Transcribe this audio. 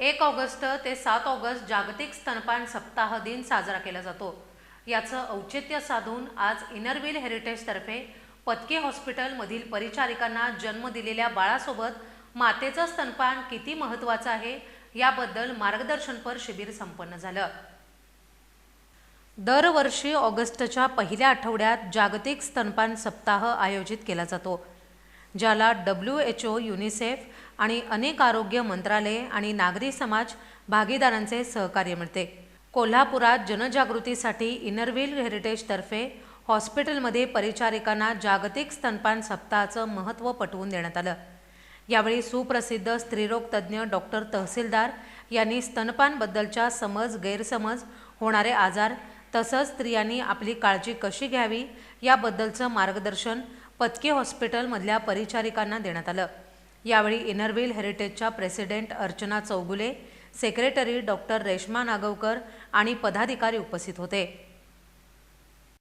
एक ऑगस्ट ते सात ऑगस्ट जागतिक स्तनपान सप्ताह दिन साजरा केला जातो. याचं औचित्य साधून आज इनरव्हील हेरिटेजतर्फे पतके हॉस्पिटलमधील परिचारिकांना जन्म दिलेल्या बाळासोबत मातेचं स्तनपान किती महत्त्वाचं आहे याबद्दल मार्गदर्शनपर शिबिर संपन्न झालं. दरवर्षी ऑगस्टच्या पहिल्या आठवड्यात जागतिक स्तनपान सप्ताह आयोजित केला जातो. ज्याला डब्ल्यू एच ओ युनिसेफ आणि अनेक आरोग्य मंत्रालये आणि नागरी समाज भागीदारांचे सहकार्य मिळते. कोल्हापुरात जनजागृतीसाठी इनरव्हील हेरिटेजतर्फे हॉस्पिटलमध्ये परिचारिकांना जागतिक स्तनपान सप्ताहाचं महत्त्व पटवून देण्यात आलं. यावेळी सुप्रसिद्ध स्त्रीरोग तज्ज्ञ डॉक्टर तहसीलदार यांनी स्तनपानबद्दलच्या समज गैरसमज होणारे आजार तसंच स्त्रियांनी आपली काळजी कशी घ्यावी याबद्दलचं मार्गदर्शन पतके हॉस्पिटलमधल्या परिचारिकांना देण्यात आलं. यावेळी Inner Wheel हेरिटेजच्या president Archana Chougule secretary doctor Reshma Nagavkar आणि पदाधिकारी उपस्थित होते.